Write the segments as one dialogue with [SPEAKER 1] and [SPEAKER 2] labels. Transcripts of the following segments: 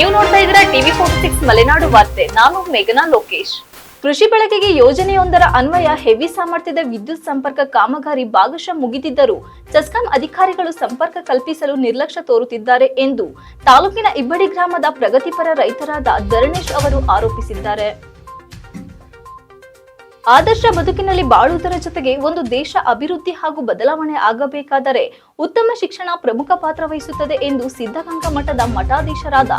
[SPEAKER 1] ನೀವು ನೋಡ್ತಾ ಇದ್ದೀರಾ ಟಿವಿ ಫೋರ್ಟಿ ಸಿಕ್ಸ್ ಮಲೆನಾಡು ವಾರ್ತೆ. ನಾನು ಮೇಘನಾ ಲೋಕೇಶ್. ಕೃಷಿ ಬಳಕೆಗೆ ಯೋಜನೆಯೊಂದರ ಅನ್ವಯ ಹೆವಿ ಸಾಮರ್ಥ್ಯದ ವಿದ್ಯುತ್ ಸಂಪರ್ಕ ಕಾಮಗಾರಿ ಭಾಗಶಃ ಮುಗಿದಿದ್ದರೂ ಚೆಸ್ಕಾಂ ಅಧಿಕಾರಿಗಳು ಸಂಪರ್ಕ ಕಲ್ಪಿಸಲು ನಿರ್ಲಕ್ಷ್ಯ ತೋರುತ್ತಿದ್ದಾರೆ ಎಂದು ತಾಲೂಕಿನ ಇಬ್ಬಡಿ ಗ್ರಾಮದ ಪ್ರಗತಿಪರ ರೈತರಾದ ಧರಣೇಶ್ ಅವರು ಆರೋಪಿಸಿದ್ದಾರೆ. ಆದರ್ಶ ಬದುಕಿನಲ್ಲಿ ಬಾಳುವುದರ ಜೊತೆಗೆ ಒಂದು ದೇಶ ಅಭಿವೃದ್ಧಿ ಹಾಗೂ ಬದಲಾವಣೆ ಆಗಬೇಕಾದರೆ ಉತ್ತಮ ಶಿಕ್ಷಣ ಪ್ರಮುಖ ಪಾತ್ರ ವಹಿಸುತ್ತದೆ ಎಂದು ಸಿದ್ಧಗಂಗಾ ಮಠದ ಮಠಾಧೀಶರಾದ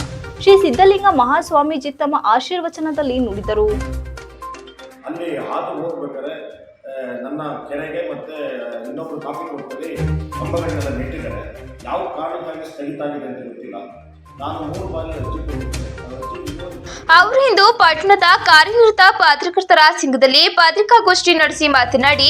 [SPEAKER 1] ಶ್ರೀ ಸಿದ್ಧಲಿಂಗ ಮಹಾಸ್ವಾಮೀಜಿ ತಮ್ಮ ಆಶೀರ್ವಚನದಲ್ಲಿ ನುಡಿದರು.
[SPEAKER 2] ಅಲ್ಲಿ ಹಾದು ಹೋಗ್ಬೇಕಾದ್ರೆ ನನ್ನ ಕೆರೆಗೆ ಮತ್ತೆ ಇನ್ನೊಬ್ರು ಕಾಫಿ ಕೊಡ್ತೀವಿ ಕಂಬಗಳನ್ನೆಲ್ಲ ನೆಟ್ಟಿದ್ದಾರೆ. ಯಾವ ಕಾರಣಕ್ಕಾಗಿ ಸ್ಥಗಿತ ಆಗಿದೆ ಅಂತ ಗೊತ್ತಿಲ್ಲ. ಮೂರು
[SPEAKER 3] ಅವರು ಇಂದು ಪಟ್ಟಣದ ಕಾರ್ಯನಿರತ ಪತ್ರಕರ್ತರ ಸಂಘದಲ್ಲಿ ಪತ್ರಿಕಾಗೋಷ್ಠಿ ನಡೆಸಿ ಮಾತನಾಡಿ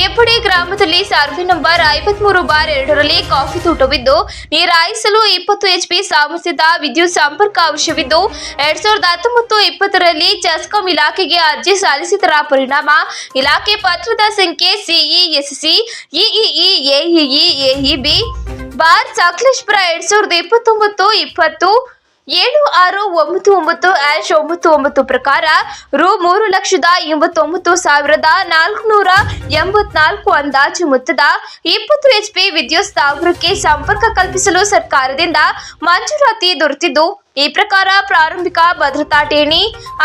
[SPEAKER 3] ಎಪ್ಪಡಿ ಗ್ರಾಮದಲ್ಲಿ ಸರ್ವೆ ನಂಬರ್ ಐವತ್ಮೂರು ಬಾರ್ ಎರಡರಲ್ಲಿ ಕಾಫಿ ತೋಟವಿದ್ದು, ನೀರಾಯಿಸಲು ಇಪ್ಪತ್ತು ಎಚ್ಪಿ ಸಾಮರ್ಥ್ಯದ ವಿದ್ಯುತ್ ಸಂಪರ್ಕ ಅವಶ್ಯವಿದ್ದು, ಎರಡ್ ಸಾವಿರದ ಹತ್ತೊಂಬತ್ತು ಇಪ್ಪತ್ತರಲ್ಲಿ ಚೆಸ್ಕಾಂ ಇಲಾಖೆಗೆ ಅರ್ಜಿ ಸಲ್ಲಿಸಿದರ ಪರಿಣಾಮ ಇಲಾಖೆ ಪತ್ರದ ಸಂಖ್ಯೆ ಸಿಇಎಸ್ಸಿ ಇಇಇ ಎಇಇ ಎಇಬಿ ಬಾರ್ ಸಕಲೇಶ್ಪುರ ಎರಡ್ ಸಾವಿರದ ಇಪ್ಪತ್ತೊಂಬತ್ತು, ಇಪ್ಪತ್ತು, ಏಳು, ಆರು, ಒಂಬತ್ತು ಒಂಬತ್ತು, ಆಶ್, ಒಂಬತ್ತು ಒಂಬತ್ತು ಪ್ರಕಾರ ರು ಮೂರು ಲಕ್ಷದ ಎಂಬತ್ತೊಂಬತ್ತು ಸಾವಿರದ ನಾಲ್ಕುನೂರ ಎಂಬತ್ನಾಲ್ಕು ಅಂದಾಜು ಮೊತ್ತದ ಇಪ್ಪತ್ತು ಎಚ್ ಪಿ ವಿದ್ಯುತ್ ಸ್ಥಾವರಕ್ಕೆ ಸಂಪರ್ಕ ಕಲ್ಪಿಸಲು ಸರ್ಕಾರದಿಂದ ಮಂಜೂರಾತಿ ದೊರೆತಿದ್ದು. ಈ ಪ್ರಕಾರ ಪ್ರಾರಂಭಿಕ ಭದ್ರತಾ ಠೇಣಿ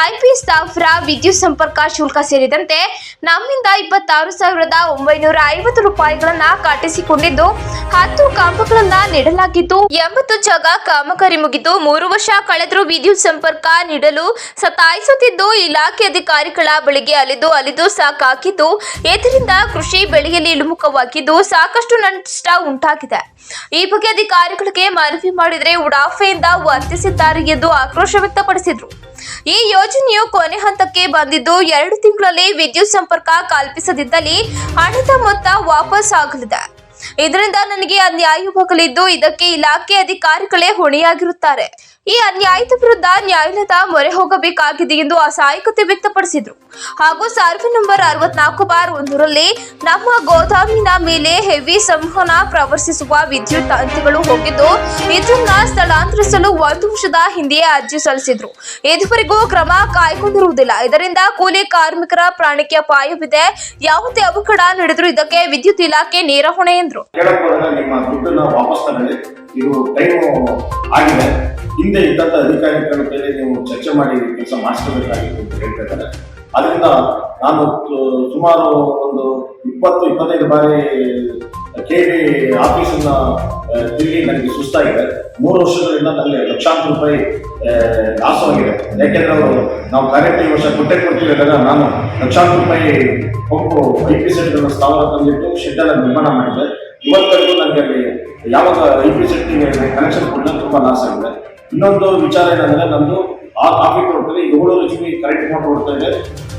[SPEAKER 3] ಐಪಿ ಸ್ಥಾವರ ವಿದ್ಯುತ್ ಸಂಪರ್ಕ ಶುಲ್ಕ ಸೇರಿದಂತೆ ನಮ್ಮಿಂದ ಇಪ್ಪತ್ತಾರು ಸಾವಿರದ ಒಂಬೈನೂರ ಐವತ್ತು ರೂಪಾಯಿಗಳನ್ನ ಕಟ್ಟಿಸಿಕೊಂಡಿದ್ದು ಹತ್ತು ಕಂಬಗಳನ್ನ ನೀಡಲಾಗಿದ್ದು, ಎಂಬತ್ತು ಜಾಗ ಕಾಮಗಾರಿ ಮುಗಿದು ಮೂರು ವರ್ಷ ಕಳೆದರೂ ವಿದ್ಯುತ್ ಸಂಪರ್ಕ ನೀಡಲು ಸತಾಯಿಸುತ್ತಿದ್ದು, ಇಲಾಖೆ ಅಧಿಕಾರಿಗಳ ಬಳಿಗೆ ಅಲಿದು ಅಲಿದು ಸಾಕಾಗಿದ್ದು, ಇದರಿಂದ ಕೃಷಿ ಬೆಳೆಯಲ್ಲಿ ಇಳಿಮುಖವಾಗಿದ್ದು ಸಾಕಷ್ಟು ನಷ್ಟ ಉಂಟಾಗಿದೆ. ಈ ಬಗ್ಗೆ ಅಧಿಕಾರಿಗಳಿಗೆ ಮನವಿ ಮಾಡಿದರೆ ಉಡಾಫೆಯಿಂದ ವರ್ತಿಸಿದ್ದಾರೆ ಎಂದು ಆಕ್ರೋಶ ವ್ಯಕ್ತಪಡಿಸಿದರು. ಈ ಯೋಜನೆಯು ಕೊನೆ ಹಂತಕ್ಕೆ ಬಂದಿದ್ದು ಎರಡು ತಿಂಗಳಲ್ಲಿ ವಿದ್ಯುತ್ ಸಂಪರ್ಕ ಕಲ್ಪಿಸದಿದ್ದಲ್ಲಿ ಹಣದ ಮೊತ್ತ ವಾಪಸ್ ಆಗಲಿದೆ. ಇದರಿಂದ ನನಗೆ ಅನ್ಯಾಯವಾಗಲಿದ್ದು ಇದಕ್ಕೆ ಇಲಾಖೆ ಅಧಿಕಾರಿಗಳೇ ಹೊಣೆಯಾಗಿರುತ್ತಾರೆ. ಈ ಅನ್ಯಾಯದ ವಿರುದ್ಧ ನ್ಯಾಯಾಲಯದ ಮೊರೆ ಹೋಗಬೇಕಾಗಿದೆ ಎಂದು ಅಸಹಾಯಕತೆ ವ್ಯಕ್ತಪಡಿಸಿದ್ರು. ಹಾಗೂ ಸರ್ವೆ ನಂಬರ್ ಅರವತ್ನಾಲ್ಕು ಬಾರ್ ಒಂದರಲ್ಲಿ ನಮ್ಮ ಗೋದಾಮಿನ ಮೇಲೆ ಹೆವಿ ಸಂವಹನ ಪ್ರವರ್ತಿಸುವ ವಿದ್ಯುತ್ ತಂತಿಗಳು ಹೋಗಿದ್ದು, ಇದನ್ನ ಸ್ಥಳಾಂತರಿಸಲು ಒಂದು ವರ್ಷದ ಹಿಂದೆಯೇ ಅರ್ಜಿ ಸಲ್ಲಿಸಿದ್ರು. ಇದುವರೆಗೂ ಕ್ರಮ ಕಾಯ್ಕೊಂಡಿರುವುದಿಲ್ಲ ಇದರಿಂದ ಕೂಲಿ ಕಾರ್ಮಿಕರ ಪ್ರಾಣಕ್ಕೆ ಅಪಾಯವಿದೆ. ಯಾವುದೇ ಅವಘಡ ನಡೆದರೂ ಇದಕ್ಕೆ ವಿದ್ಯುತ್ ಇಲಾಖೆ ನೇರ ಹೊಣೆ ಎಂದರು.
[SPEAKER 2] ನಿಮ್ಮ ದುಡ್ಡನ್ನ ವಾಪಸ್ ತಗೊಳ್ಳಿ ಇದು ಟೈಮ್ ಆಗಿದೆ. ಹಿಂದೆ ಇದ್ದಂತ ಅಧಿಕಾರಿಗಳ ಮೇಲೆ ನೀವು ಚರ್ಚೆ ಮಾಡಿ ಕೆಲಸ ಮಾಡಿಸ್ಕೋಬೇಕಾಗಿತ್ತು ಅಂತ ಹೇಳ್ತಾ ಅದರಿಂದ ನಾನು ಸುಮಾರು ಒಂದು ಇಪ್ಪತ್ತು, ಇಪ್ಪತ್ತೈದು ಬಾರಿ ಕೆ ಡಿ ಆಫೀಸನ್ನ ತಿರುಗಿ ನನಗೆ ಸುಸ್ತಾಗಿದೆ. ಮೂರು ವರ್ಷಗಳಿಂದ ನನಗೆ ಲಕ್ಷಾಂತರ ರೂಪಾಯಿ ಲಾಸವಾಗಿದೆ. ಯಾಕೆಂದ್ರೆ ಅವರು ನಾವು ಕಾರ್ಯಕ್ರಮ ವರ್ಷ ಕೊಟ್ಟೆ ಕೊಡ್ತೀವಿ ನಾನು ಲಕ್ಷಾಂತರ ರೂಪಾಯಿ ಪಂಪು, ಐ ಪಿ ಸೆಟ್ಗಳ ಸ್ಥಾವರ ತಂದಿಟ್ಟು ಶೆಡ್ ಎಲ್ಲ ನಿರ್ಮಾಣ ಮಾಡಿದೆ. ಇವತ್ತರೆಗೂ ನನಗೆ ಅಲ್ಲಿ ಯಾವಾಗ ಎಲೆಕ್ಟ್ರಿಸಿಟಿಗೆ ಕನೆಕ್ಷನ್ ಕೊಡಲು ತುಂಬ ಲಾಸ್ ಆಗಿದೆ. ಇನ್ನೊಂದು ವಿಚಾರ ಏನಂದ್ರೆ ನಂದು ಆ ಕಾಫಿ ತೋಟದಲ್ಲಿ ಏಳು ಎಚ್ ಪಿ ಕರೆಂಟ್ ಮೋಟರ್ ಇದೆ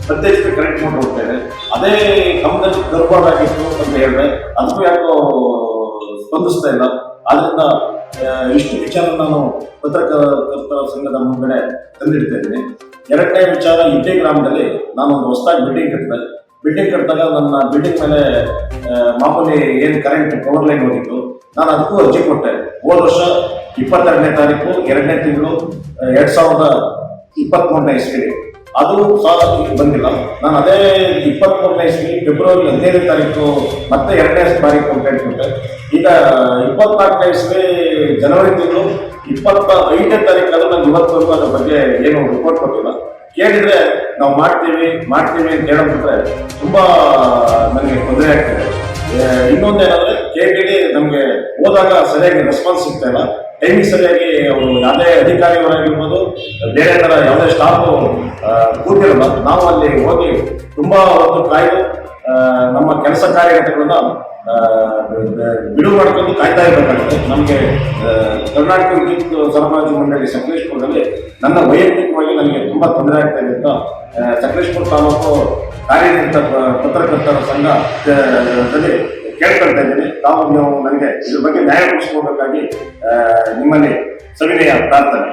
[SPEAKER 2] ಹತ್ತು ಎಚ್ ಪಿ ಕರೆಂಟ್ ಮೋಟರ್ ಇದೆ. ಅದೇ ಕಂಪ್ನಲ್ಲಿ ಆಗಿತ್ತು ಅಂತ ಹೇಳಿದ್ರೆ, ಅದಕ್ಕೂ ಯಾಕೋ ಸ್ಪಂದಿಸ್ತಾ ಇಲ್ಲ. ಆದ್ರಿಂದ ಇಷ್ಟು ವಿಚಾರ ನಾನು ಪತ್ರಕರ್ತರ ಸಂಘದ ಮುಂದೆ ತಂದಿಡ್ತಾ ಇದ್ದೀನಿ. ಎರಡನೇ ವಿಚಾರ ಇದ್ದೇ ಗ್ರಾಮದಲ್ಲಿ ನಾನು ಒಂದು ಹೊಸದಾಗಿ ಬಿಲ್ಡಿಂಗ್ ಕಟ್ಟಿದೆ. ಬಿಲ್ಡಿಂಗ್ ಕಟ್ಟಿದಾಗ ನನ್ನ ಬಿಲ್ಡಿಂಗ್ ಮೇಲೆ ಮಾಮೂಲಿ ಏನು ಕರೆಂಟ್ ಪವರ್ ಲೈನ್ ಹೋಗಿತ್ತು, ನಾನು ಅದಕ್ಕೂ ಅರ್ಜಿ ಕೊಟ್ಟೆ. ಹೋದ ವರ್ಷ ಇಪ್ಪತ್ತೆರಡನೇ ತಾರೀಕು, ಎರಡನೇ ತಿಂಗಳು ಎರಡ್ ಸಾವಿರದ ಇಪ್ಪತ್ತ್ಮೂರನೇ ಇಸ್ವಿಲಿ. ಅದು ಸಾಲ ಬಂದಿಲ್ಲ. ನಾನು ಅದೇ ಇಪ್ಪತ್ತ್ಮೂರನೇ ಇಸ್ವಿ ಫೆಬ್ರವರಿ ಹದಿನೈದನೇ ತಾರೀಕು ಮತ್ತೆ ಎರಡನೇ ತಾರೀಕು ಕಂಪ್ಲೇಂಟ್ ಕೊಟ್ಟೆ. ಈಗ ಇಪ್ಪತ್ನಾಲ್ಕನೇ ಇಸ್ವಿ ಜನವರಿ ತಿಂಗಳು, ಇಪ್ಪತ್ತ ಐದನೇ ತಾರೀಕಾದ್ರೂ ನಾನು ಇವತ್ತವರೆಗೂ ಅದ್ರ ಬಗ್ಗೆ ಏನು ರಿಪೋರ್ಟ್ ಕೊಟ್ಟಿಲ್ಲ. ಕೇಳಿದ್ರೆ ನಾವು ಮಾಡ್ತೀವಿ ಮಾಡ್ತೀವಿ ಅಂತ ಹೇಳೋದ್ರೆ ತುಂಬಾ ನನಗೆ ತೊಂದರೆ ಆಗ್ತದೆ. ಇನ್ನೊಂದೇನಂದ್ರೆ ಕೇಳಿ ನಮಗೆ ಹೋದಾಗ ಸರಿಯಾಗಿ ರೆಸ್ಪಾನ್ಸ್ ಸಿಗ್ತಾ ಇಲ್ಲ. ಟೈಮಿಂಗ್ ಸರಿಯಾಗಿ ಅವರು ಯಾವುದೇ ಅಧಿಕಾರಿಗಳಾಗಿರ್ಬೋದು, ಬೇರೆ ಥರ ಯಾವುದೇ ಸ್ಟಾಫು ಕೂತಿರಲ್ಲ ನಾವು ಅಲ್ಲಿ ಹೋಗಿ ತುಂಬ ಹೊತ್ತು ಕಾಯ್ದು ನಮ್ಮ ಕೆಲಸ ಕಾರ್ಯಗತಗಳನ್ನ ಬಿಡುವು ಮಾಡ್ಕೊಂಡು ಕಾಯ್ತಾ ಇರಬೇಕಾಗುತ್ತೆ ನಮಗೆ ಕರ್ನಾಟಕ ವಿದ್ಯುತ್ ಸರಬರಾಜು ಮಂಡಳಿ ಸಕಲೇಶ್ಪುರದಲ್ಲಿ ನನ್ನ ವೈಯಕ್ತಿಕವಾಗಿ ನನಗೆ ತುಂಬ ತೊಂದರೆ ಆಗ್ತಾ ಇದೆ ಅಂತ ಸಕಲೇಶ್ಪುರ ತಾಲೂಕು ಕಾರ್ಯನಿರತ ಪತ್ರಕರ್ತರ ಸಂಘದಲ್ಲಿ ಕೇಳ್ಕೊಳ್ತಾ ಇದ್ದೀನಿ. ತಾವು ನೀವು ನನಗೆ ಇದ್ರ ಬಗ್ಗೆ ನ್ಯಾಯ ಕೊಡಿಸ್ಕೋಬೇಕಾಗಿ ನಿಮ್ಮಲ್ಲಿ ಸವಿನಯ ಪ್ರಾರ್ಥನೆ.